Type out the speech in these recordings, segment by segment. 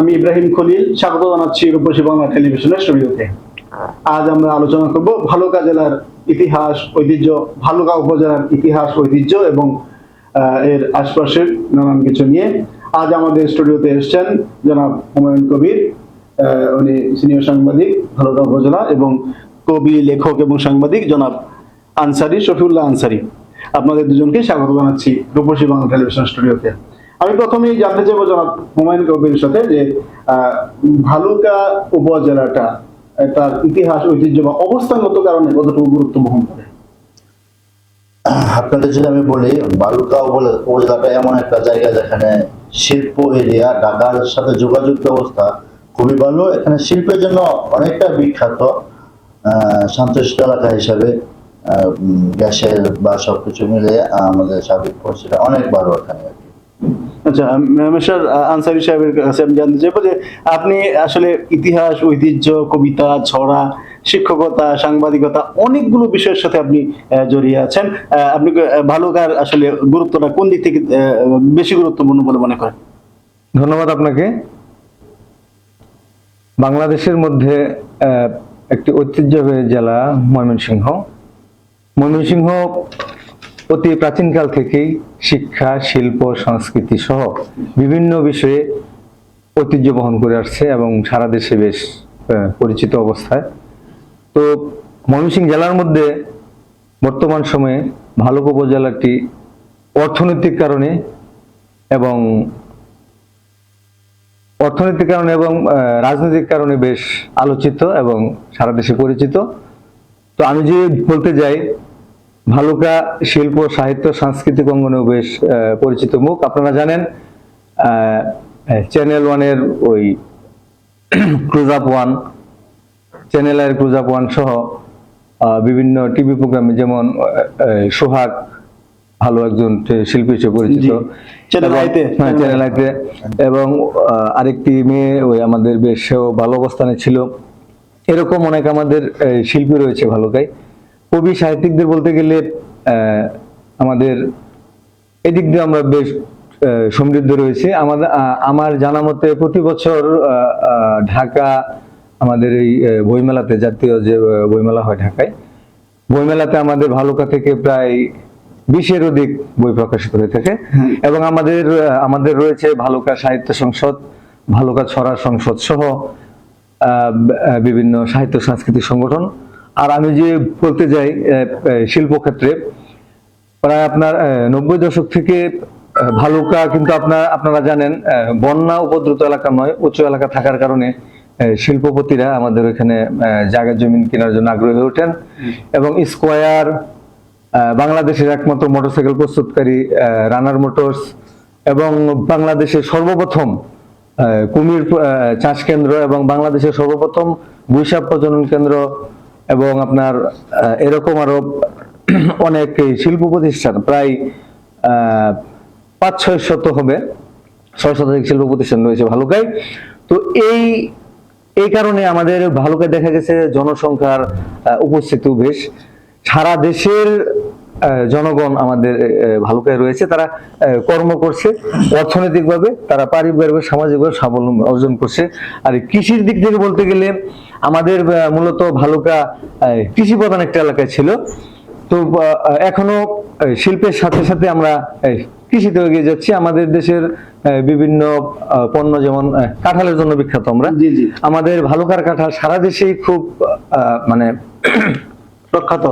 আমি ইব্রাহিম খলিল, স্বাগত জানাচ্ছি রূপসী বাংলা টেলিভিশনের স্টুডিওতে আজ আমরা আলোচনা করব ভালুকা জেলার ইতিহাস, ঐতিহ্য, ভালুকা উপজেলার ইতিহাস, ঐতিহ্য এবং এর আশপাশের নানান কিছু নিয়ে। আজ আমাদের স্টুডিওতে এসেছেন জনাব হুমায়ুন কবির উনি সিনিয়র সাংবাদিক, ভালুকা উপজেলা এবং কবি, লেখক এবং সাংবাদিক জনাব আনসারি, শফিউল্লাহ আনসারি। আপনাদের দুজনকে স্বাগত জানাচ্ছি রূপসী বাংলা টেলিভিশন স্টুডিওতে। আমি প্রথমেই জানতে চাইব জনাব হুমায়ুন কবির সাথে যে ভালুকা উপজেলাটা তার ইতিহাস ঐতিহ্য বা অবস্থানগত কারণে কতটুকু গুরুত্ব বহন করে আপনাদের যদি আমি বলি বালুকা উপজেলা- উপজেলাটা এমন একটা জায়গা যেখানে শিল্প এরিয়া ঢাকার সাথে যোগাযোগ ব্যবস্থা খুবই ভালো এখানে শিল্পের জন্য অনেকটা বিখ্যাত আহ, শান্তশিষ্ট এলাকা হিসাবে গ্যাসের বা সবকিছু মিলে আমাদের সার্বিক পরিস্থিতি অনেক ভালো এখানে। আচ্ছা মেশার আনসারি সাহেবের কাছে আমি জানতে চাইব যে আপনি আসলে ইতিহাস, ঐতিহ্য, কবিতা, ছড়া, শিক্ষকতা, সাংবাদিকতা অনেকগুলো বিষয়ের সাথে আপনি জড়িয়ে আছেন। আপনি ভালুকার আসলে গুরুত্বটা কোন দিক থেকে বেশি গুরুত্বপূর্ণ বলে মনে করেন? ধন্যবাদ আপনাকে। বাংলাদেশের মধ্যে একটি ঐতিহ্যবাহী জেলা ময়মনসিংহ। ময়মনসিংহ অতি প্রাচীনকাল থেকেই শিক্ষা, শিল্প, সংস্কৃতি সহ বিভিন্ন বিষয়ে ঐতিহ্য বহন করে আসছে এবং সারা দেশে বেশ পরিচিত অবস্থায়। তো ময়মনসিংহ জেলার মধ্যে বর্তমান সময়ে ভালুক উপজেলাটি অর্থনৈতিক কারণে এবং, অর্থনৈতিক কারণে এবং রাজনৈতিক কারণে বেশ আলোচিত এবং সারা দেশে পরিচিত। তো আমি যে বলতে যাই ভালুকা শিল্প সাহিত্য সাংস্কৃতিক অঙ্গনেও বেশ পরিচিত মুখ। আপনারা জানেন চ্যানেল ওয়ানের ওই ক্রুজ আপ ওয়ান চ্যানেল আর ক্রুজ আপ ওয়ান সহ বিভিন্ন টিভি প্রোগ্রামে যেমন সোহাগ ভালো একজন শিল্পী হিসেবে পরিচিত। চ্যানেল আইতে। হ্যাঁ, এবং আহ, আরেকটি মেয়ে ওই আমাদের বেশ ভালো অবস্থানে ছিল। এরকম অনেক আমাদের শিল্পী রয়েছে ভালুকায়। কবি সাহিত্যিকদের বলতে গেলে আমাদের এদিক দিয়ে আমরা বেশ সমৃদ্ধ রয়েছে। আমাদের আমার জানা মতে প্রতি বছর ঢাকা আমাদের এই বইমেলাতে জাতীয় যে বইমেলা হয় ঢাকায় বইমেলাতে আমাদের ভালুকা থেকে প্রায় বিশের অধিক বই প্রকাশিত হয়ে থাকে। এবং আমাদের আমাদের রয়েছে ভালুকা সাহিত্য সংসদ ভালুকা ছড়া সংসদ সহ বিভিন্ন সাহিত্য সাংস্কৃতিক সংগঠন। আর আমি যে বলতে যাই শিল্পক্ষেত্রে প্রায় আপনার নব্বই দশক থেকে ভালুকা কিন্তু আপনার আপনারা জানেন বন্যা উপদ্রুত এলাকা নয় উঁচু এলাকা থাকার কারণে শিল্পপতিরা আমাদের আহ, জায়গা জমিন কেনার জন্য আগ্রহী হয়ে ওঠেন এবং স্কোয়ার বাংলাদেশের একমাত্র মোটরসাইকেল প্রস্তুতকারী রানার মোটরস এবং বাংলাদেশের সর্বপ্রথম কুমির চাষ কেন্দ্র এবং বাংলাদেশের সর্বপ্রথম গুইসাপ প্রজনন কেন্দ্র এবং আপনার এরকম আরও অনেক শিল্প প্রতিষ্ঠান, প্রায় পাঁচ ছয় শত হবে। ছয় শতাধিক শিল্প প্রতিষ্ঠান রয়েছে ভালুকায় তো এই এই কারণে আমাদের ভালুকায় দেখা গেছে জনসংখ্যার উপস্থিতিও বেশ। সারা দেশের জনগণ আমাদের ভালুকায় রয়েছে। তারা কর্ম করছে অর্থনৈতিকভাবে তারা পারিবারিকভাবে সামাজিকভাবে স্বাবলম্বী অর্জন করছে। আর কৃষির দিক থেকে বলতে গেলে আমাদের মূলত ভালুকা কৃষি প্রধান একটা এলাকায় ছিল। তো এখনও শিল্পের সাথে সাথে আমরা কৃষিতে এগিয়ে যাচ্ছি। আমাদের দেশের বিভিন্ন পণ্য যেমন কাঁঠালের জন্য বিখ্যাত আমরা। আমাদের ভালুকার কাঁঠাল সারা দেশেই খুব মানে প্রখ্যাত।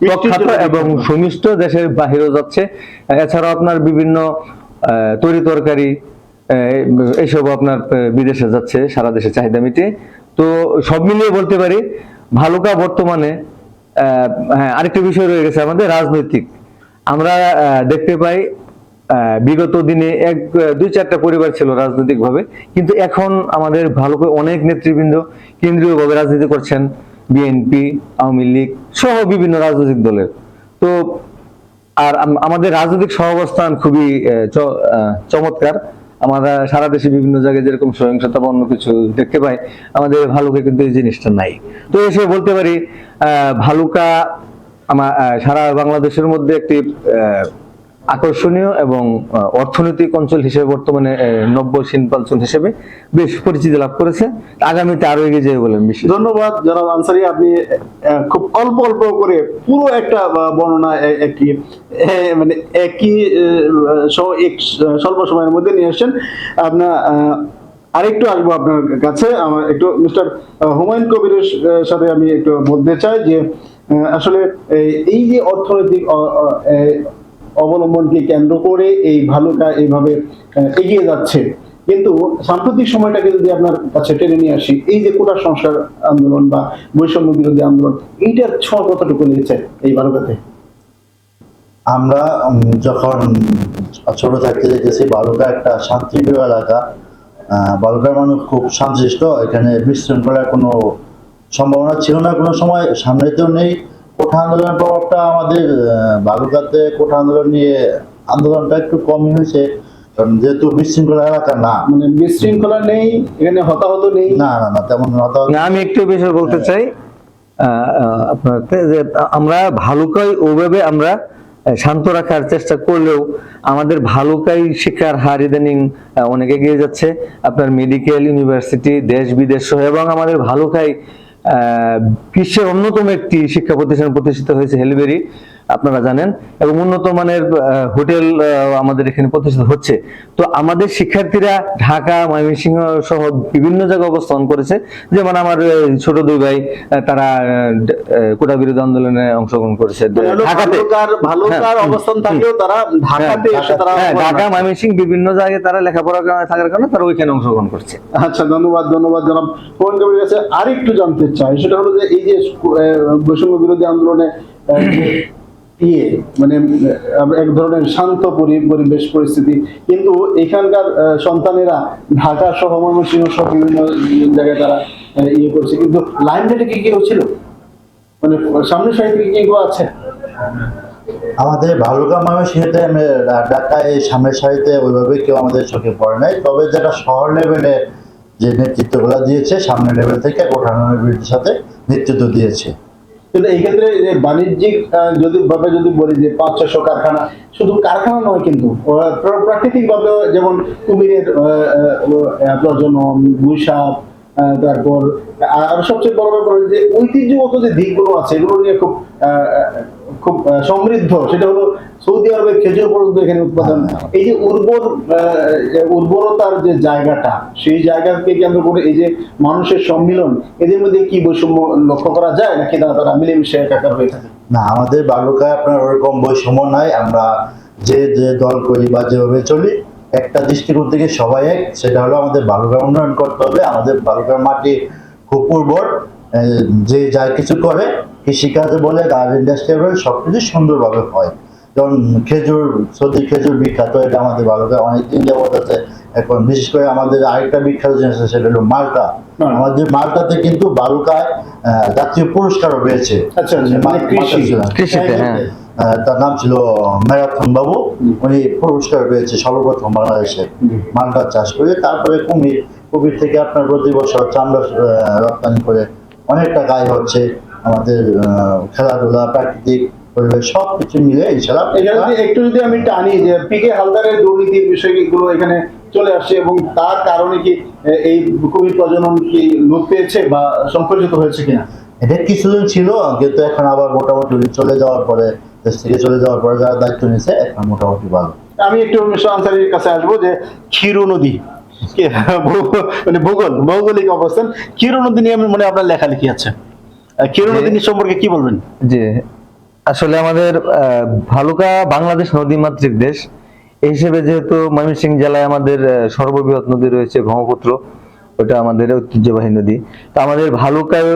প্রখ্যাত এবং সুমিষ্ট দেশের বাহিরেও যাচ্ছে। এছাড়াও আপনার বিভিন্ন তরি তরকারি এইসব আপনার বিদেশে যাচ্ছে সারা দেশে চাহিদা মিটে। তো সব মিলিয়ে বলতে পারি ভালুকা বর্তমানে হ্যাঁ আরেকটা বিষয় রয়ে গেছে আমাদের রাজনৈতিক। আমরা দেখতে পাই বিগত দিনে এক দুই চারটা পরিবার ছিল রাজনৈতিকভাবে কিন্তু এখন আমাদের ভালো করে অনেক নেতৃবৃন্দ কেন্দ্রীয়ভাবে রাজনীতি করছেন। বিএনপি, আওয়ামী লীগ সহ বিভিন্ন রাজনৈতিক দলের। তো আর আমাদের রাজনৈতিক সহাবস্থান খুবই চমৎকার। আমরা সারা দেশে বিভিন্ন জায়গায় যেরকম সহিংসতা বা অন্য কিছু দেখতে পাই, আমাদের ভালুকা কিন্তু এই জিনিসটা নাই। তো এসে বলতে পারি ভালুকা আমার সারা বাংলাদেশের মধ্যে একটি আকর্ষণীয় এবং অর্থনৈতিক অঞ্চল হিসেবে বর্তমানে নব্য শিল্পাঞ্চল হিসেবে বেশ পরিচিতি লাভ করেছে। আগামীতে আরও এগিয়ে যাবে বলেন করি। ধন্যবাদ জনাব আনসারি। আপনি খুব অল্প অল্প করে পুরো একটা বর্ণনা একই মানে একই স্বল্প সময়ের মধ্যে নিয়ে আসছেন। আপনার আরেকটু আসব আপনার কাছে। আমার একটু মিস্টার হুমায়ুন কবিরের সাথে আমি একটু বলতে চাই যে আসলে এই- যে অর্থনৈতিক অবলম্বনকে কেন্দ্র করে এই ভালুকা এইভাবে এগিয়ে যাচ্ছে। কিন্তু সাম্প্রতিক সময়টাকে যদি আপনার কাছে টেনে নিয়ে আসি, এই যে কোটা সংস্কার আন্দোলন বা বৈষম্য বিরোধী আন্দোলন, এইটার ছোঁয়া কতটুকু লেগেছে এই ভারতে আমরা যখন ছোট থাকতে দেখেছি বালুকা একটা শান্তিপ্রিয় এলাকা বালুকার মানুষ খুব শান্তশিষ্ট, এখানে বিশৃঙ্খলার কোনো সম্ভাবনা ছিল না কোনো সময় সামনেতেও নেই। কোঠা আন্দোলনের প্রভাবটা আমাদের বালুকাতে কোঠা আন্দোলন নিয়ে আন্দোলনটা একটু কমই হয়েছে। কারণ যেহেতু বিশৃঙ্খলা এলাকা না। মানে বিশৃঙ্খলা নেই এখানে হতাহত নেই? না না না তেমন হতাহত না, আমি একটু বিষয় বলতে চাই আহ, আহ, যে আমরা ভালুকাই ওভাবে আমরা শান্ত রাখার চেষ্টা করলেও আমাদের ভালুকাই শিক্ষার হার ইদানিং অনেক এগিয়ে যাচ্ছে। আপনার মেডিকেল ইউনিভার্সিটি দেশ বিদেশ সহ এবং আমাদের ভালুকাই বিশ্বের অন্যতম একটি শিক্ষা প্রতিষ্ঠান প্রতিষ্ঠিত হয়েছে হেলবেরি। আপনারা জানেন এবং উন্নত মানের হোটেল আমাদের এখানে প্রতিষ্ঠিত হচ্ছে। তো আমাদের শিক্ষার্থীরা ঢাকা ময়মনসিংহ সহ বিভিন্ন জায়গায় অবস্থান করেছে। যেমন আমার ছোট দুই ভাই তারা কোটা বিরোধী আন্দোলনে অংশগ্রহণ করেছে। মানে ঢাকাতে। হ্যাঁ, অবস্থান থাকলেও তারা ঢাকাতে তারা হ্যাঁ ঢাকা ময়মনসিংহ বিভিন্ন জায়গায় তারা লেখাপড়া থাকার কারণে তারা ওইখানে অংশগ্রহণ করছে। আচ্ছা ধন্যবাদ ধন্যবাদ জনাব। মোহন কবির কাছে আরেকটু জানতে চাই সেটা হলো যে এই যে বৈষম্য বিরোধী আন্দোলনে ইয়ে মানে এক ধরনের শান্ত পরি- পরিবেশ, পরিস্থিতি। কিন্তু এখানকার সন্তানেরা ঢাকা সহ ময়মনসিংহ সহ বিভিন্ন জায়গায় তারা ইয়ে করছে। কিন্তু লাইমলাইটে কি কি হচ্ছিল? মানে সামনের সাইডে কি কি এগুলো আছে? আমাদের ভালুকা ময়মনসিংহতে এই সামনের সারিতে ওইভাবে কেউ আমাদের চোখে পড়ে নাই। তবে যেটা শহর লেভেলে যে নেতৃত্বগুলো দিয়েছে, সামনের লেভেল থেকে কোঠানোর বিরুদ্ধে সাথে নেতৃত্ব দিয়েছে। কিন্তু এই ক্ষেত্রে বাণিজ্যিক যদি ভাবে যদি বলি যে পাঁচ ছশো কারখানা, শুধু কারখানা নয় কিন্তু প্রাকৃতিক ভাবে যেমন কুমিরের প্রজনন গুইসাপ তারপর আর সবচেয়ে বড় ব্যাপার যে ঐতিহ্যগত যে দিকগুলো আছে, এগুলো নিয়ে খুব খুব সমৃদ্ধ, সেটা হলো সৌদি আরবের খেজুর পর্যন্ত এখানে উৎপাদন এই যে উর্বর উর্বরতার যে জায়গাটা সেই জায়গাকে কেন্দ্র করে এই যে মানুষের সম্মিলন এদের মধ্যে কি বৈষম্য লক্ষ্য করা যায়? নাকি তারা তারা মিলেমিশে একাকার হয়ে থাকে? না আমাদের বালুকায় আপনার ওরকম বৈষম্য নাই। আমরা যে যে দল করি বা যেভাবে চলি একটা দৃষ্টিকোণ থেকে সবাই এক। সেটা হলো আমাদের বালুকা উন্নয়ন করতে হবে। আমাদের বালুকার মাটি খুব উর্বর। যে যা কিছু করে কৃষিকাজ বলে গার্ড ইন্ডাস্ট্রি বলে সব কিছু সুন্দরভাবে হয়। যেমন খেজুর সর্দি খেজুর বিখ্যাত এটা আমাদের বালুকায় অনেকদিন যাবত আছে। এখন বিশেষ করে আমাদের আরেকটা বিখ্যাত জিনিস আছে সেটা হলো মালটা। আমাদের মালটাতে কিন্তু বালুকায় জাতীয় পুরস্কারও পেয়েছে আচ্ছা, আচ্ছা, মানে হ্যাঁ। তার নাম ছিল ম্যারাথন বাবু উনি পুরস্কার পেয়েছে সর্বপ্রথম বাংলাদেশে মালটা চাষ করে। তারপরে কুমির কুমির থেকে আপনার প্রতি বছর চামড়া রপ্তানি করে অনেক টাকা আয় হচ্ছে। আমাদের খেলাধুলা প্রাকৃতিক সব কিছু মিলে এখানে যদি একটু যদি আমি টানি যে পিকে হালদারের দুর্নীতির বিষয়গুলো এখানে চলে আসছে এবং তার কারণে কি এই কুমির প্রজনন কি লোপ পেয়েছে বা সংকুচিত হয়েছে কিনা? এটা কিছুদিন ছিল কিন্তু এখন আবার মোটামুটি চলে যাওয়ার পরে দেশ থেকে চলে যাওয়ার পরে যারা দায়িত্ব নিয়েছে এখন মোটামুটি ভালো। আমি একটু মিস্টার আনসারির কাছে আসব যে ক্ষীর নদী মানে ভূগোল ভৌগোলিক অবস্থান ক্ষীর নদী নিয়ে মনে আপনার লেখালেখি আছে। ক্ষীর নদী সম্পর্কে কি বলবেন? যে আসলে আমাদের ভালুকা বাংলাদেশ নদীমাতৃক দেশ। এই হিসেবে যেহেতু ময়মনসিংহ জেলায় আমাদের সর্ববৃহৎ নদী রয়েছে ব্রহ্মপুত্র, ওটা আমাদের ঐতিহ্যবাহী নদী। তো আমাদের ভালুকায়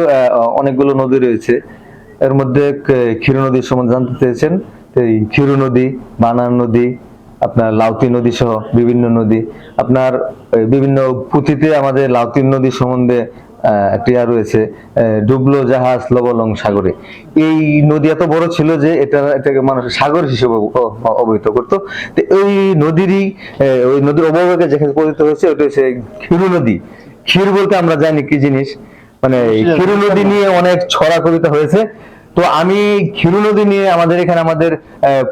অনেকগুলো নদী রয়েছে। এর মধ্যে ক্ষীর নদীর সম্বন্ধে জানতে চেয়েছেন। এই ক্ষীর নদী, বানান নদী, আপনার লাউতি নদী সহ বিভিন্ন নদী। আপনার বিভিন্ন পুঁথিতে আমাদের লাউতি নদী সম্বন্ধে আর রয়েছে ডুবলো জাহাজ লবলং সাগরে। এই নদী এত বড় ছিল যে এটা এটাকে মানুষ সাগর হিসেবে অবহিত করতো। তো এই নদীরই ওই নদীর অববাহিকা যেখানে পরিণত হয়েছে ওটা হচ্ছে ক্ষীরু নদী। ক্ষীর বলতে আমরা জানি কি জিনিস? মানে ক্ষীরু নদী নিয়ে অনেক ছড়া কবিতা হয়েছে। তো আমি ক্ষীর নদী নিয়ে আমাদের এখানে আমাদের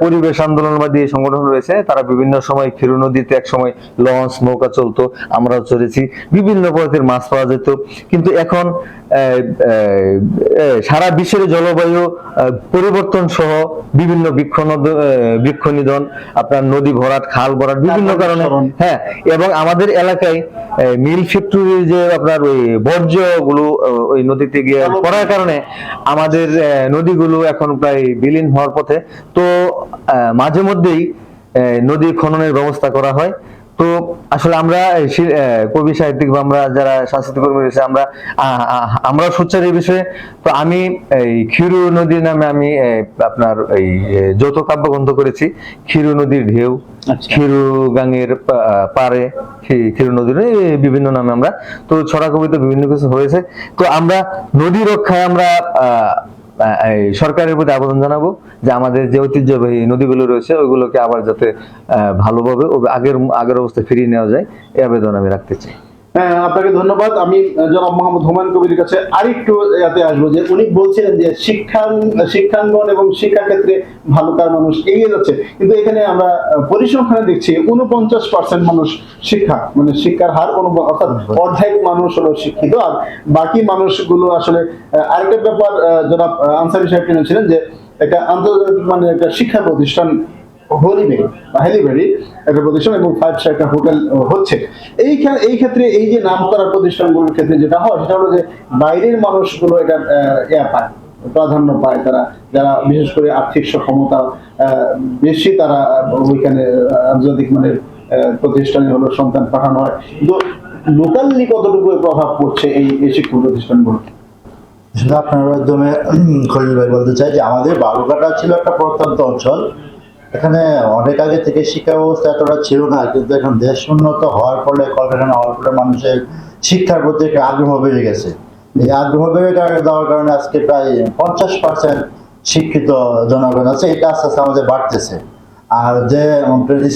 পরিবেশ আন্দোলনবাদী সংগঠন রয়েছে তারা বিভিন্ন সময় ক্ষীর নদীতে এক সময় লঞ্চ নৌকা চলতো আমরাও চলেছি বিভিন্ন প্রজাতির মাছ পাওয়া যেত। কিন্তু এখন সারা বিশ্বের জলবায়ু পরিবর্তন সহ বিভিন্ন বৃক্ষ বৃক্ষ নিধন আপনার নদী ভরাট খাল ভরাট বিভিন্ন কারণে হ্যাঁ এবং আমাদের এলাকায় মিল ফ্যাক্টরি যে আপনার ওই বর্জ্যগুলো ওই নদীতে গিয়ে পড়ার কারণে আমাদের নদীগুলো এখন প্রায় বিলীন হওয়ার পথে। তো মাঝে মধ্যেই নদী খননের ব্যবস্থা করা হয়। তো আসলে আমরা কবি সাহিত্যিক বা আমরা যারা সাংস্কৃতিক কর্মী রয়েছে আমরা আমরা সোচ্চার এই বিষয়ে। তো আমি এই ক্ষীরু নদী নামে আমি আপনার এই যৌথ কাব্যগ্রন্থ করেছি। ক্ষীরু নদীর ঢেউ আচ্ছা। ক্ষীরু গাঙের পারে ক্ষী- ক্ষীরু নদীর বিভিন্ন নামে আমরা। তো ছড়া কবিতা বিভিন্ন কিছু হয়েছে। তো আমরা নদী রক্ষায় আমরা সরকারের প্রতি আবেদন জানাব যে আমাদের যে ঐতিহ্যবাহী নদীগুলো রয়েছে, ওইগুলোকে আবার যাতে ভালোভাবে আগের আগের অবস্থায় ফিরিয়ে নেওয়া যায়, এই আবেদন আমি রাখতে চাই। হ্যাঁ, আপনাকে ধন্যবাদ। আমি জনাব মোহাম্মদ হুমায়ুন কবির কাছে আরেকটু ইয়াতে আসব যে উনি বলছিলেন যে শিক্ষাং শিক্ষাঙ্গন এবং শিক্ষা ক্ষেত্রে ভালুকার মানুষ এগিয়ে যাচ্ছে। কিন্তু এখানে আমরা পরিসংখ্যানে দেখছি উনপঞ্চাশ পার্সেন্ট মানুষ শিক্ষা মানে শিক্ষার হার অর্থাৎ অর্ধেক মানুষ হলো শিক্ষিত। আর বাকি মানুষগুলো আসলে আরেকটা ব্যাপার জনাব আনসারি সাহেব টেনেছিলেন যে একটা আন্তর্জাতিক মানে একটা শিক্ষা প্রতিষ্ঠান হলিবে বা হেলিবেরি একটা প্রতিষ্ঠান এবং ফাইভ স্টার একটা হোটেল হচ্ছে। এই এই ক্ষেত্রে এই যে নাম করা প্রতিষ্ঠানগুলোর ক্ষেত্রে যেটা হয়, সেটা হলো যে বাইরের মানুষগুলো এটা ইয়া পায়, প্রাধান্য পায় তারা। যারা বিশেষ করে আর্থিক সক্ষমতা বেশি তারা ওইখানে আন্তর্জাতিক মানের প্রতিষ্ঠানে হলো সন্তান পাঠানো হয়। কিন্তু লোকালি কতটুকু প্রভাব পড়ছে এই এই শিক্ষা প্রতিষ্ঠানগুলো আপনার মাধ্যমে খলিল ভাই বলতে চাই যে আমাদের বালুঘাটা ছিল একটা প্রত্যন্ত অঞ্চল। এখানে অনেক আগে থেকে শিক্ষা ব্যবস্থা এতটা ছিল না, কিন্তু এখন দেশ উন্নত হওয়ার ফলে কলকারখানা হওয়ার ফলে মানুষের শিক্ষার প্রতি একটা আগ্রহ বেড়ে গেছে। এই আগ্রহ বেড়ে যাওয়ার কারণে আজকে প্রায় পঞ্চাশ পার্সেন্ট শিক্ষিত জনগণ আছে, এটা আস্তে আস্তে আমাদের বাড়তেছে। আর যে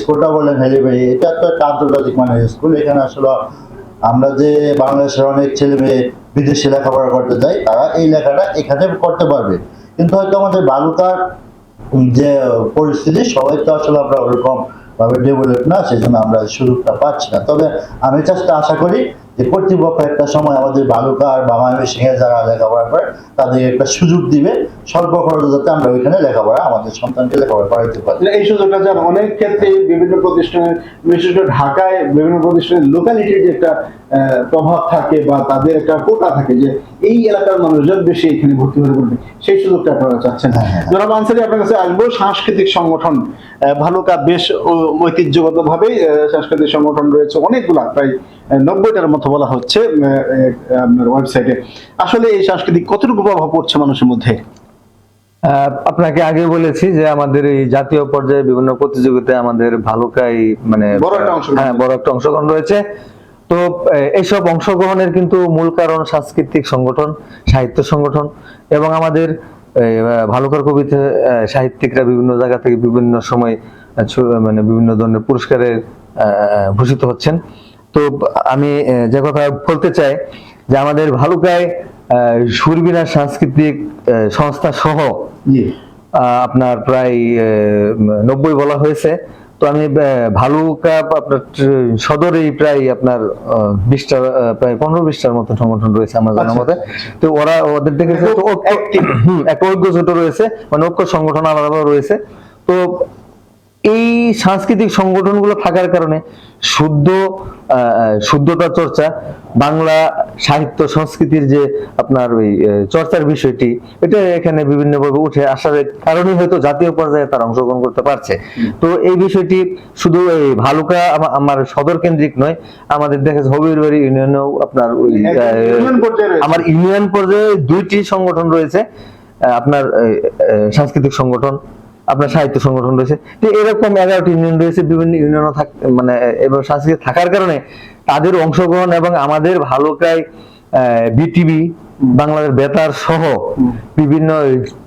স্কুলটা বললেন হেলিবেরি এটা তো একটা আন্তর্জাতিক মানের স্কুল, এখানে আসলে আমরা যে বাংলাদেশের অনেক ছেলে মেয়ে বিদেশে লেখাপড়া করতে যায়, তারা এই লেখাটা এখানে করতে পারবে। কিন্তু হয়তো আমাদের বালুকার যে পরিস্থিতি, সবাই তো আসলে আমরা ওরকম ভাবে ডেভেলপ না, সেজন্য আমরা সুযোগটা পাচ্ছি না। তবে আমি চেষ্টা আশা করি যে কর্তৃপক্ষ একটা সময় আমাদের বালুকার বা ময়মনসিংহে যারা লেখাপড়া করে তাদের একটা সুযোগ দিবে স্বল্প খরচে যাতে আমরা ওইখানে লেখাপড়া আমাদের সন্তানকে লেখাপড়া করাইতে পারি। এই সুযোগটা যার অনেক ক্ষেত্রে বিভিন্ন প্রতিষ্ঠানের বিশেষ করে ঢাকায় বিভিন্ন প্রতিষ্ঠানের লোকালিটির যে একটা প্রভাব থাকে বা তাদের একটা কোটা থাকে যে এই এলাকার মানুষজন বেশি এখানে ভর্তি হতে পারবে সেই সুযোগটা আপনারা চাচ্ছেন। হ্যাঁ, হ্যাঁ। জনাব আনসারি আপনার কাছে আসব। সাংস্কৃতিক সংগঠন ভালুকা বেশ ঐতিহ্যগতভাবেই আহ, সাংস্কৃতিক সংগঠন রয়েছে অনেকগুলা প্রায় নব্বইটার মতো বলা হচ্ছে আপনার ওয়েবসাইটে আসলে এই সাংস্কৃতিক কতটুকু প্রভাব পড়ছে মানুষের মধ্যে? আপনাকে আগে বলেছি যে আমাদের এই জাতীয় পর্যায়ে বিভিন্ন প্রতিযোগিতায় আমাদের ভালুকাই মানে বড় একটা অংশগ্রহণ হ্যাঁ বড় একটা অংশগ্রহণ রয়েছে। তো এইসব অংশগ্রহণের কিন্তু মূল কারণ সাংস্কৃতিক সংগঠন সাহিত্য সংগঠন এবং আমাদের ভালুকার কবিতে সাহিত্যিকরা বিভিন্ন জায়গা থেকে বিভিন্ন সময় মানে বিভিন্ন ধরনের পুরস্কারে আহ, ভূষিত হচ্ছেন। তো আমি যে কথা বলতে চাই যে আমাদের ভালুকায় সুরবিনা সাংস্কৃতিক সংস্থা সহ আপনার প্রায় নব্বই বলা হয়েছে। তো আমি ভালুকা আপনার সদরেই প্রায় আপনার বিশটা প্রায় পনেরো বিশটার মতো সংগঠন রয়েছে আমার জানার আচ্ছা, মতে। তো ওরা ওদের দেখে একটা ঐক্য জোট রয়েছে মানে ঐক্য সংগঠন আলাদা রয়েছে। তো এই সাংস্কৃতিক সংগঠনগুলো থাকার কারণে শুদ্ধ শুদ্ধতা চর্চা বাংলা সাহিত্য সংস্কৃতির যে আপনার ওই চর্চার বিষয়টি এটা এখানে বিভিন্নভাবে উঠে আসার কারণে হয়তো জাতীয় পর্যায়ে তারা অংশগ্রহণ করতে পারছে। তো এই বিষয়টি শুধু এই ভালুকা আমার সদর কেন্দ্রিক নয় আমাদের দেখা যাচ্ছে হবির বাড়ি ইউনিয়নেও আপনার ওই ইউনিয়ন পর্যায়ে আমার ইউনিয়ন পর্যায়ে দুইটি সংগঠন রয়েছে আপনার সাংস্কৃতিক সংগঠন আপনার সাহিত্য সংগঠন রয়েছে। তো এরকম এগারোটি ইউনিয়ন রয়েছে বিভিন্ন ইউনিয়নও থাক মানে এবং সাংস্কৃতিক থাকার কারণে তাদের অংশগ্রহণ এবং আমাদের ভালো ভালুকায় বিটিভি বাংলাদেশ বেতার সহ বিভিন্ন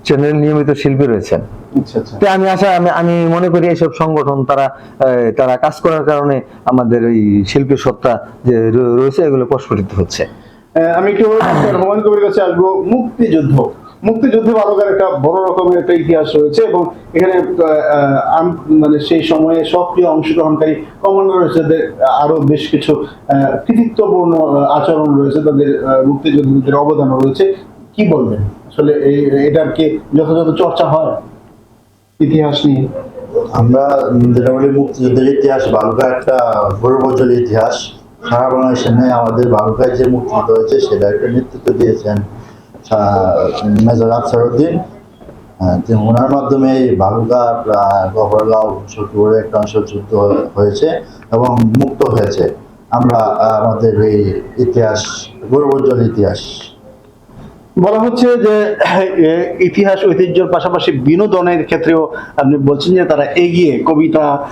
চ্যানেল নিয়মিত শিল্পী রয়েছেন। আচ্ছা আচ্ছা। তো আমি আশা আমি আমি মনে করি এইসব সংগঠন তারা তারা কাজ করার কারণে আমাদের এই শিল্পী সত্তা যে রয়েছে এগুলো প্রস্ফুটিত হচ্ছে। আমি একটু ডক্টর কবির কাছে আসব মুক্তিযুদ্ধ। মুক্তিযুদ্ধে বালুকার একটা বড় রকমের একটা ইতিহাস রয়েছে এবং এখানে মানে সেই সময়ে সক্রিয় অংশগ্রহণকারী কমান্ডার তাদের আরও বেশ কিছু কৃতিত্বপূর্ণ আচরণ রয়েছে তাদের আহ, মুক্তিযোদ্ধাদের অবদান রয়েছে। কি বলবেন? আসলে এটার কি যথাযথ চর্চা হয় ইতিহাস নিয়ে? আমরা যেটা বলি মুক্তিযুদ্ধের ইতিহাস বালুকা একটা গৌরবোজ্জ্বল ইতিহাস। সারা বাংলাদেশের নেই আমাদের বালুকায় যে মুক্তিযুদ্ধ হয়েছে সেটা একটা নেতৃত্ব দিয়েছেন মেজর আফসার উদ্দিন ওনার মাধ্যমে এই প্রায় গফরগাঁও একটা অংশ যুদ্ধ হয়েছে এবং মুক্ত হয়েছে। আমরা আমাদের এই ইতিহাস, গৌরবোজ্জ্বল ইতিহাস। বলা হচ্ছে যে ইতিহাস ঐতিহ্যের পাশাপাশি বিনোদনের ক্ষেত্রেও আপনি বলছেন যে তারা এগিয়ে কবিতা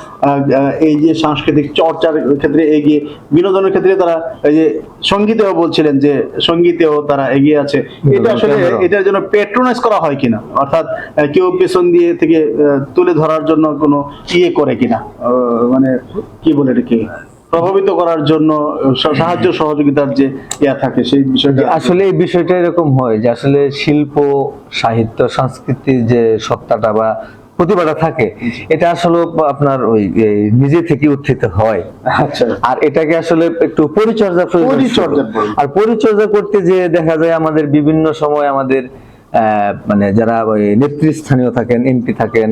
এই যে সাংস্কৃতিক চর্চার ক্ষেত্রে এগিয়ে বিনোদনের ক্ষেত্রে তারা এই যে সঙ্গীতেও বলছিলেন যে সঙ্গীতেও তারা এগিয়ে আছে। এটা আসলে। এটার জন্য পেট্রোনাইজ করা হয় কিনা? অর্থাৎ কেউ পেছন দিয়ে থেকে তুলে ধরার জন্য কোনো ইয়ে করে কিনা? আহ, মানে কি বলে এটা এটাকে? প্রভাবিত করার জন্য সাহায্য সহযোগিতার যে ইয়া থাকে সেই বিষয়টা আসলে এই বিষয়টা এরকম হয় যে আসলে শিল্প সাহিত্য সংস্কৃতির যে সত্তাটা বা প্রতিভাটা থাকে এটা আসলে আপনার ওই নিজে থেকে উত্থিত হয়। আচ্ছা। আর এটাকে আসলে একটু পরিচর্যা প্রয়োজন। আর পরিচর্যা করতে যে দেখা যায় আমাদের বিভিন্ন সময় আমাদের আহ, মানে যারা ওই নেতৃস্থানীয় থাকেন এমপি থাকেন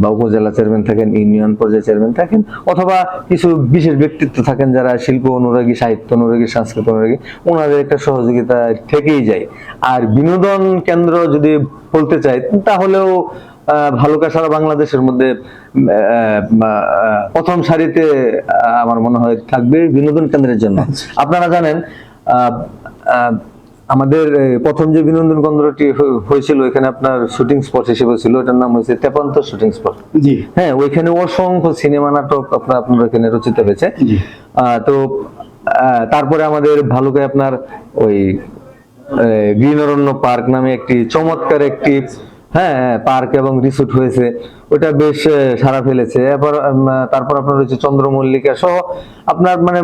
বা উপজেলা চেয়ারম্যান থাকেন ইউনিয়ন পর্যায়ে চেয়ারম্যান থাকেন অথবা কিছু বিশেষ ব্যক্তিত্ব থাকেন যারা শিল্প অনুরাগী সাহিত্য অনুরাগী সংস্কৃত অনুরাগী ওনাদের একটা সহযোগিতা থেকেই যায়। আর বিনোদন কেন্দ্র যদি বলতে চাই তাহলেও ভালুকা সারা বাংলাদেশের মধ্যে প্রথম সারিতে আমার মনে হয় থাকবে বিনোদন কেন্দ্রের জন্য। আপনারা জানেন আমাদের প্রথম যে বিনোদন কেন্দ্রটি হয়েছিল এখানে আপনার শুটিং স্পট হিসেবে ছিল এটার নাম হয়েছে তেপান্ত শুটিং স্পট। জি। হ্যাঁ ওইখানে অসংখ্য সিনেমা নাটক আপনার আপনার এখানে রচিত হয়েছে। তো তারপরে আমাদের ভালুকায় আপনার ওই গ্রিন অরণ্য পার্ক নামে একটি চমৎকার একটি হ্যাঁ পার্ক এবং রিসোর্ট হয়েছে। ওটা বেশ সাড়া ফেলেছে। এরপর তারপর আপনার রয়েছে চন্দ্রমল্লিকা সহ আপনার মানে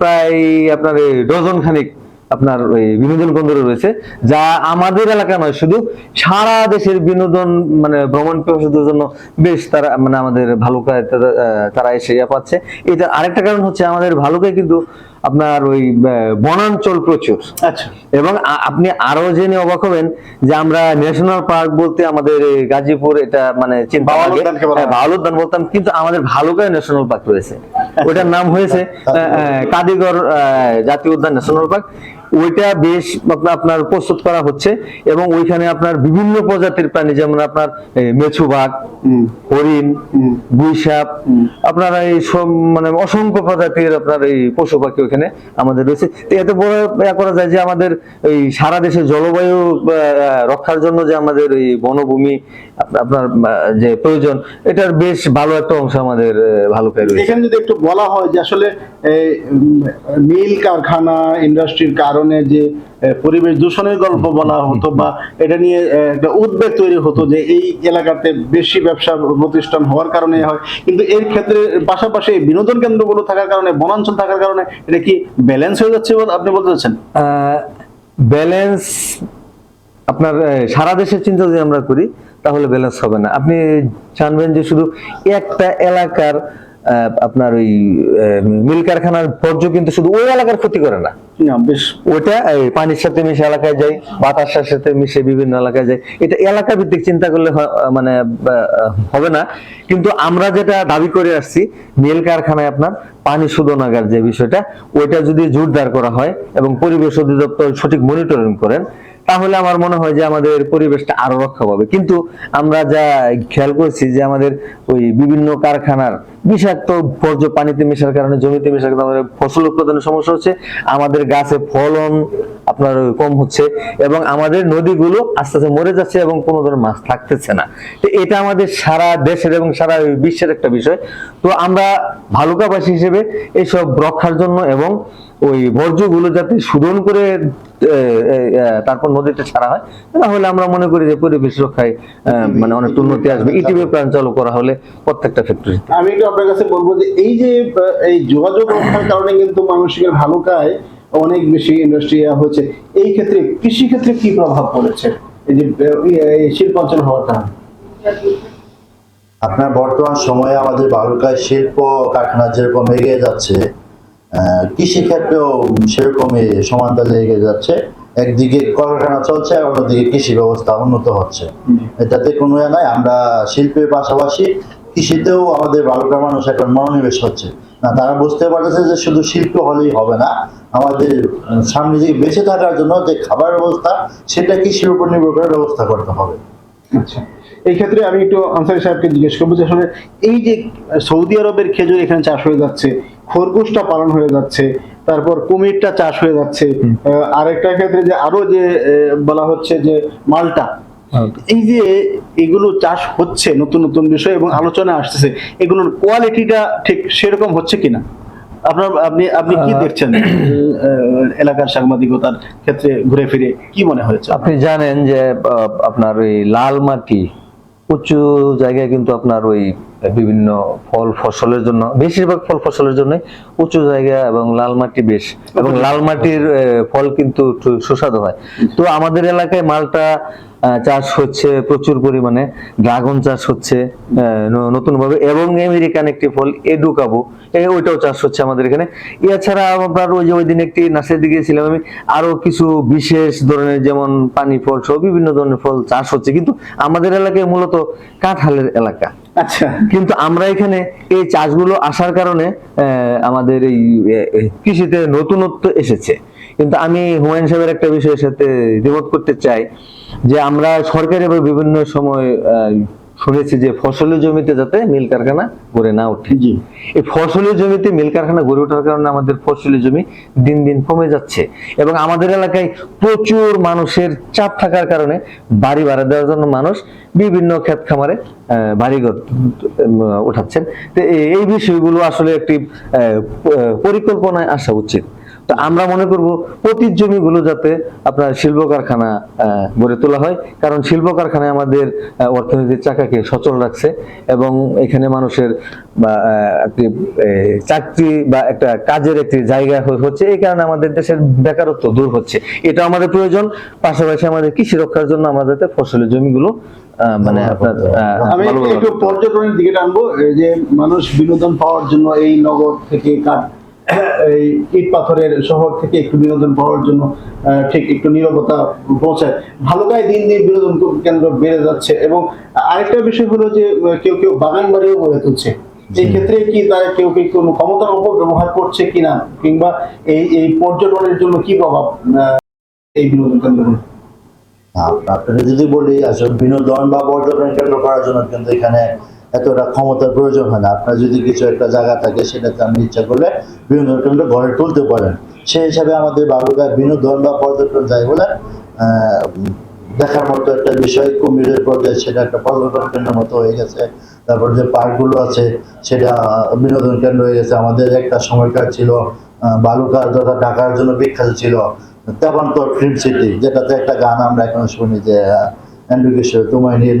প্রায় আপনার এই ডজন খানিক আপনার ওই বিনোদন কেন্দ্র রয়েছে যা আমাদের এলাকা নয় শুধু সারা দেশের বিনোদন মানে ভ্রমণ পিপাসুদের জন্য বেশ তারা মানে আমাদের ভালুকায় তারা, এসে ইয়া পাচ্ছে। এটা আরেকটা কারণ হচ্ছে আমাদের ভালুকায় কিন্তু আপনার ওই বনাঞ্চল প্রচুর। আচ্ছা। এবং আপনি আরও জেনে অবাক হবেন যে আমরা ন্যাশনাল পার্ক বলতে আমাদের গাজীপুর এটা মানে বলা হয়। বলতাম কিন্তু আমাদের ভালুকায় ন্যাশনাল পার্ক রয়েছে। ওটার নাম হয়েছে কাদিগড় আহ, জাতীয় উদ্যান ন্যাশনাল পার্ক। ওইটা বেশ আপনা- আপনার প্রস্তুত করা হচ্ছে এবং ওইখানে আপনার বিভিন্ন প্রজাতির প্রাণী যেমন আপনার মেছু বাঘ হরিণ। গুইসাপ আপনার এই মানে অসংখ্য প্রজাতির আপনার এই পশু পাখি ওইখানে আমাদের রয়েছে। এতে বড় করা যায় যে আমাদের এই সারা দেশে জলবায়ু রক্ষার জন্য যে আমাদের এই বনভূমি আপনার যে প্রয়োজন এটার বেশ ভালো একটা অংশ আমাদের ভালুকায় রয়েছে। এখানে যদি একটু বলা হয় যে আসলে মিল কারখানা ইন্ডাস্ট্রির কারণে যে পরিবেশ দূষণের গল্প বলা হতো বা এটা নিয়ে একটা উদ্বেগ তৈরি হতো যে এই এলাকাতে বেশি ব্যবসা প্রতিষ্ঠান হওয়ার কারণে হয়। কিন্তু এর ক্ষেত্রে পাশাপাশি বিনোদন কেন্দ্রগুলো থাকার কারণে বনাঞ্চল থাকার কারণে এটা কি ব্যালেন্স হয়ে যাচ্ছে আপনি বলতে চাচ্ছেন? ব্যালেন্স আপনার সারা দেশের চিন্তা যদি আমরা করি তাহলে ব্যালেন্স হবে না। আপনি জানবেন যে শুধু একটা এলাকার আপনার ওই মিল কারখানার বর্জ্য কিন্তু শুধু ওই এলাকার ক্ষতি করে না। বেশ। ওটা পানির সাথে মিশে এলাকায় যায় বাতাসের সাথে মিশে বিভিন্ন এলাকায় যায়। এটা এলাকা ভিত্তিক চিন্তা করলে মানে হবে না। কিন্তু আমরা যেটা দাবি করে আসছি মিল কারখানায় আপনার পানি শোধনাগার যে বিষয়টা ওইটা যদি জোরদার করা হয় এবং পরিবেশ অধিদপ্তর সঠিক মনিটরিং করেন তাহলে আমার মনে হয় যে আমাদের পরিবেশটা আরও রক্ষা পাবে। কিন্তু আমরা যা খেয়াল করছি যে আমাদের ওই বিভিন্ন কারখানার বিষাক্ত বর্জ্য পানিতে মেশার কারণে, জমিতে মেশার কারণে আমাদের ফসল উৎপাদনের সমস্যা হচ্ছে, আমাদের গাছে ফলন আপনার কম হচ্ছে এবং আমাদের নদীগুলো আস্তে আস্তে মরে যাচ্ছে এবং কোনো ধরনের মাছ থাকতেছে না। তো এটা আমাদের সারা দেশের এবং সারা বিশ্বের একটা বিষয়। তো আমরা ভালুকাবাসী হিসেবে এইসব রক্ষার জন্য এবং ওই বর্জ্যগুলো যাতে শোধন করে তারপর নদীতে ছাড়া হয় তাহলে আমরা মনে করি যে পরিবেশ রক্ষায় আহ, মানে অনেক উন্নতি আসবে। ইটিভি প্ল্যান চালু করা হলে প্রত্যেকটা ফ্যাক্টরি আমি একটু আপনার কাছে বলব যে এই যে এই যোগাযোগ রক্ষার কারণে কিন্তু মানসিকের ভালুকায় অনেক বেশি ইন্ডাস্ট্রি হচ্ছে এই ক্ষেত্রে কৃষি ক্ষেত্রে কি প্রভাব পড়েছে? এই যে শিল্পাঞ্চল হওয়ার কারণ। আপনার বর্তমান সময়ে আমাদের বালুকায় শিল্প কারখানা যেরকম এগিয়ে যাচ্ছে কৃষিক্ষেত্রেও সেরকমই সমান তালে এগিয়ে যাচ্ছে। একদিকে কলকারখানা চলছে আর অন্যদিকে কৃষি ব্যবস্থা উন্নত হচ্ছে। এটাতে কোনো ইয়ে নাই আমরা শিল্পের পাশাপাশি কৃষিতেও আমাদের বালুকার মানুষ এখন মনোনিবেশ হচ্ছে। না তারা বুঝতে পারতেছে যে শুধু শিল্প হলেই হবে না আমাদের সামনে দিকে বেঁচে থাকার জন্য যে খাবার ব্যবস্থা সেটা কৃষির উপর নির্ভর করে ব্যবস্থা করতে হবে। আচ্ছা। এই ক্ষেত্রে আমি একটু আনসারি সাহেবকে জিজ্ঞেস করব যে আসলে এই যে সৌদি আরবের খেজুর এখানে চাষ হয়ে যাচ্ছে খরগোশটা পালন হয়ে যাচ্ছে তারপর কুমিরটা চাষ হয়ে যাচ্ছে আরেকটা ক্ষেত্রে যে আরও যে বলা হচ্ছে যে মালটা এই যে এগুলো চাষ হচ্ছে নতুন নতুন বিষয় এবং আলোচনা আসতেছে এগুলোর কোয়ালিটিটা ঠিক সেরকম হচ্ছে কিনা? আপনার আপনি আপনি কি দেখছেন? এলাকার সাংবাদিকতার ক্ষেত্রে ঘুরে ফিরে কি মনে হয়েছে আপনি জানেন যে আপনার ওই লাল মাটি উঁচু জায়গায় কিন্তু আপনার ওই বিভিন্ন ফল ফসলের জন্য বেশিরভাগ ফল ফসলের জন্য উঁচু জায়গা এবং লাল মাটি বেশ এবং লাল মাটির ফল কিন্তু সুস্বাদু হয়। তো আমাদের এলাকায় মালটা চাষ হচ্ছে প্রচুর পরিমাণে ড্রাগন চাষ হচ্ছে নতুন ভাবে এবং আমেরিকান একটি ফল এডুকাবু ওইটাও চাষ হচ্ছে আমাদের এখানে। এছাড়া আপনার ওই যে ওই দিন একটি নার্সারি দিকে গিয়েছিলাম আমি আরও কিছু বিশেষ ধরনের যেমন পানি ফল সহ বিভিন্ন ধরনের ফল চাষ হচ্ছে কিন্তু আমাদের এলাকায় মূলত কাঁঠালের এলাকা। আচ্ছা। কিন্তু আমরা এখানে এই চাষগুলো আসার কারণে আমাদের এই কৃষিতে নতুনত্ব এসেছে। কিন্তু আমি হুমায়ুন সাহেবের একটা বিষয়ের সাথে দ্বিমত করতে চাই যে আমরা সরকারি বা বিভিন্ন সময় শুনেছি যে ফসলের জমিতে যাতে মিল কারখানা গড়ে না ওঠে। জি। এই ফসলের জমিতে মিল কারখানা গড়ে ওঠার কারণে আমাদের ফসলের জমি দিন দিন কমে যাচ্ছে এবং আমাদের এলাকায় প্রচুর মানুষের চাপ থাকার কারণে বাড়ি ভাড়া দেওয়ার জন্য মানুষ বিভিন্ন ক্ষেত খামারে বাড়িঘর উঠাচ্ছেন। তো এই- এই বিষয়গুলো আসলে একটি পরিকল্পনায় আসা উচিত। তো আমরা মনে করব পতির জমিগুলো যাতে আপনার শিল্প কারখানা গড়ে তোলা হয়। কারণ শিল্প কারখানায় আমাদের অর্থনীতির চাকাকে সচল রাখছে এবং এখানে মানুষের একটি চাকরি বা একটা কাজের একটি জায়গা হচ্ছে। এই কারণে আমাদের দেশের বেকারত্ব দূর হচ্ছে। এটা আমাদের প্রয়োজন। পাশাপাশি আমাদের কৃষি রক্ষার জন্য আমাদের যাতে ফসলের জমিগুলো আহ, মানে আপনার আহ, আমি একটু পর্যটনের দিকে টানবো। যে মানুষ বিনোদন পাওয়ার জন্য এই নগর থেকে কাঠ এই ইট পাথরের শহর থেকে একটু বিনোদন পাওয়ার জন্য ঠিক একটু নিরবতা পৌঁছায়। ভালোকায় দিন দিন বিনোদন কেন্দ্র বেড়ে যাচ্ছে এবং আরেকটা বিষয় হলো যে কেউ কেউ বাগান বাড়িও গড়ে তুলছে। এই ক্ষেত্রে কি তারা কেউ কি কোনো ক্ষমতার উপর ব্যবহার করছে কিনা কিংবা এই এই পর্যটনের জন্য কি প্রভাব এই বিনোদন কেন্দ্রগুলো আপ- আপনারা যদি বলি আসলে বিনোদন বা পর্যটন কেন্দ্র করার জন্য কিন্তু এখানে এতটা ক্ষমতার প্রয়োজন হয় না। আপনার যদি কিছু একটা জায়গা থাকে, সেটাতে আপনি ইচ্ছা করলে বিনোদন কেন্দ্র গড়ে তুলতে পারেন। সেই হিসাবে আমাদের বালুকায় বিনোদন বা পর্যটন যাই বলে দেখার মতো একটা বিষয়, কুমিরের পর্যায়ে, সেটা একটা পর্যটন কেন্দ্রের মতো হয়ে গেছে। তারপর যে পার্কগুলো আছে, সেটা বিনোদন কেন্দ্র হয়ে গেছে। আমাদের একটা সময়কার ছিল বালুকার তথা ঢাকার জন্য বিখ্যাত ছিল তেপান্তর ফিল্ম সিটি যেটাতে একটা গান আমরা এখন শুনি যে তোমায় নিয়ে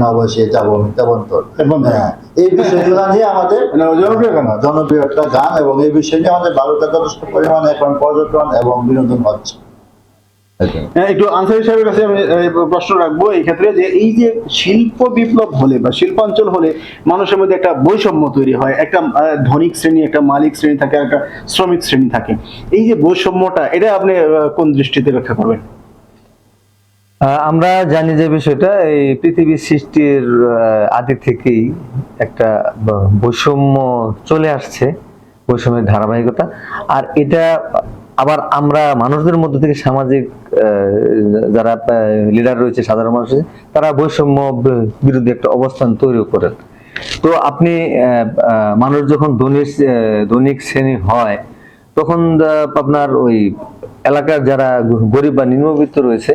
এই বিষয়গুলো নিয়ে আমাদের জনপ্রিয় গান। জনপ্রিয় একটা গান এবং এই বিষয় নিয়ে আমাদের যথেষ্ট পরিমাণে এখন পর্যটন এবং বিনোদন হচ্ছে। হ্যাঁ, একটু আনসারি সাহেবের কাছে আমি প্রশ্ন রাখব এই ক্ষেত্রে যে এই যে শিল্প বিপ্লব হলে বা শিল্পাঞ্চল হলে মানুষের মধ্যে একটা বৈষম্য তৈরি হয় একটা ধনিক শ্রেণি একটা মালিক শ্রেণি থাকে আর একটা শ্রমিক শ্রেণি থাকে। এই যে বৈষম্যটা এটা আপনি কোন দৃষ্টিতে ব্যাখ্যা করবেন? আমরা জানি যে বিষয়টা, এই পৃথিবীর সৃষ্টির আদি থেকেই একটা বৈষম্য চলে আসছে, বৈষম্যের ধারাবাহিকতা। আর এটা আবার আমরা মানুষদের মধ্যে থেকে সামাজিক যারা লিডার রয়েছে, সাধারণ মানুষ তারা বৈষম্য বিরুদ্ধে একটা অবস্থান তৈরি করেন। তো আপনি মানুষ যখন ধনী দৈনিক শ্রেণি হয়, তখন আপনার ওই এলাকার যারা গরিব বা নিম্নবিত্ত রয়েছে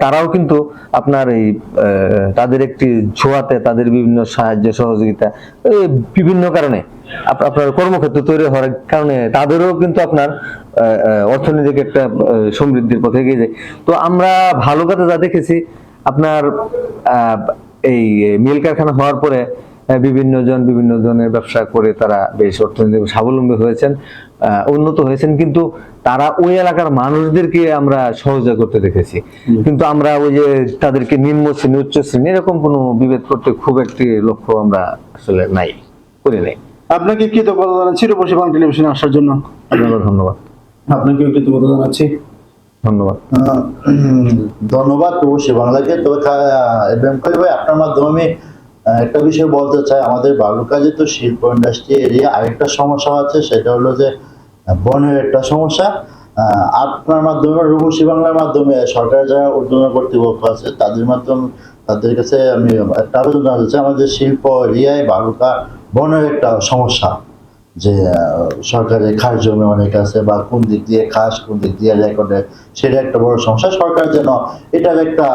তারাও কিন্তু আপনার এই তাদের একটি ছোঁয়াতে তাদের বিভিন্ন সাহায্য, সহযোগিতা বিভিন্ন কারণে আপ- আপনার কর্মক্ষেত্র তৈরি হওয়ার কারণে তাদেরও কিন্তু আপনার অর্থনৈতিক একটা সমৃদ্ধির পথে এগিয়ে যায়। তো আমরা ভালো কথা যা দেখেছি, আপনার এই মিল কারখানা হওয়ার পরে বিভিন্ন জন, বিভিন্ন ধরনের ব্যবসা করে তারা বেশ অর্থনৈতিক স্বাবলম্বী হয়েছেন। উন্নত হয়েছেন কিন্তু তারা ওই এলাকার মানুষদেরকে আমরা সহযোগিতা করতে দেখেছি। কিন্তু আমরা ওই যে তাদেরকে নিম্ন শ্রেণি উচ্চ শ্রেণি এরকম কোনো বিভেদ করতে খুব একটি লক্ষ্য আমরা আসলে নাই করি নাই। আপনাকে কৃতজ্ঞতা জানাচ্ছি রূপসী বাংলা টেলিভিশনে আসার জন্য। আপনাকে ধন্যবাদ। আপনাকেও কৃতজ্ঞতা জানাচ্ছি। ধন্যবাদ। ধন্যবাদ অবশ্যই বাংলাকে তবে ভাই আপনার মাধ্যমে আমি একটা বিষয় বলতে চাই। আমাদের বালুকা যেহেতু শিল্প ইন্ডাস্ট্রি এরিয়া আরেকটা সমস্যা আছে সেটা হলো যে বনের একটা সমস্যা। আপনার মাধ্যমে, রূপসী বাংলার মাধ্যমে সরকার যারা উদ্যোগ কর্তৃপক্ষ আছে, তাদের মাধ্যমে, তাদের কাছে আমি একটা আবেদন জানাতে চাই। আমাদের শিল্প, এরিয়ায় বালুকা বনের একটা সমস্যা। যে সরকারের খাস জমি অনেক আছে বা কোন দিক দিয়ে খাস কোন দিক দিয়ে রেকর্ডে সেটা একটা বড় সমস্যা। সরকার যেন এটার একটা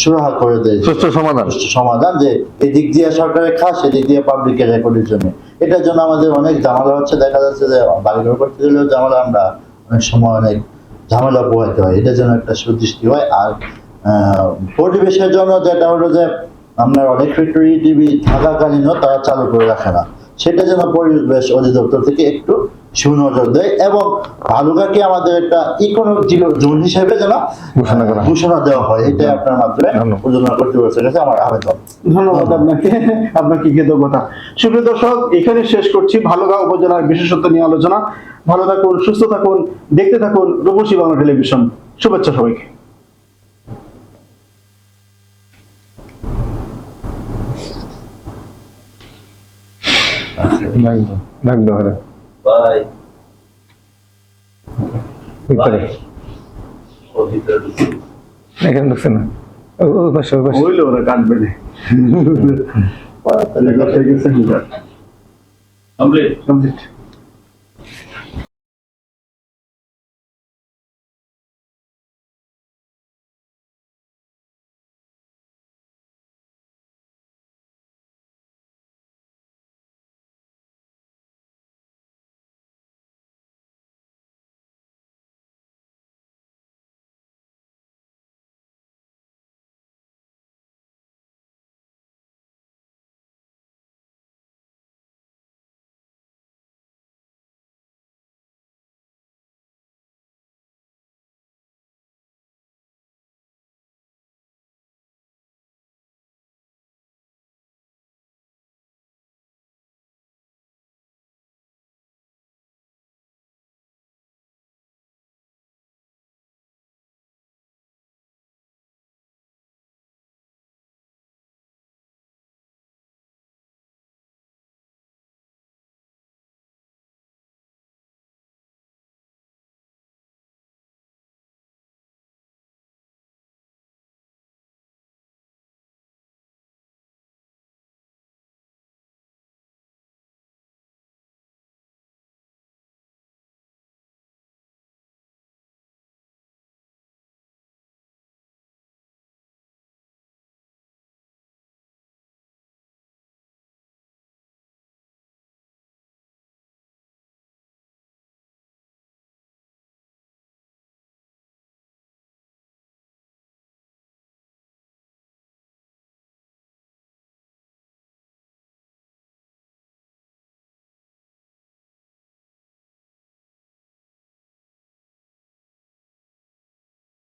সুরাহা করে দেয়। সুষ্ঠু সমাধান। সমাধান যে এদিক দিয়ে সরকারের খাস এদিক দিয়ে পাবলিকের রেকর্ডের জন্য এটার জন্য আমাদের অনেক ঝামেলা হচ্ছে। দেখা যাচ্ছে যে বাড়িঘর করতে গেলেও ঝামেলা আমরা অনেক সময় অনেক ঝামেলা পোহাইতে হয়। এটার জন্য একটা সুদৃষ্টি হয়। আর পরিবেশের জন্য যেটা হলো যে আপনার অনেক ফ্যাক্টরি টিভি থাকাকালীনও তারা চালু করে রাখে না। সেটা যেন পরিবেশ অধিদপ্তর থেকে একটু সুনজর দেয় এবং ভালুকাকে আমাদের একটা ইকোনমিক জোন হিসেবে যেন ঘোষণা হয়। দেওয়া হয়। এটাই আপনার মাধ্যমে। প্রযোজনা কর্তৃপক্ষের কাছে আমার আবেদন। ধন্যবাদ আপনাকে। আপনাকে কৃতজ্ঞতা। সুপ্রিয় দর্শক এখানে শেষ করছি ভালোগাঁও উপজেলার বিশেষত্ব নিয়ে আলোচনা। ভালো থাকুন সুস্থ থাকুন দেখতে থাকুন রূপসী বাংলা টেলিভিশন। শুভেচ্ছা সবাইকে। একদম হ্যাঁ। ভিতরে এখানে ঢুকছে না। ওই পাশে ওই পাশে হইলে ওরা কাটবে না কমপ্লিট কমপ্লিট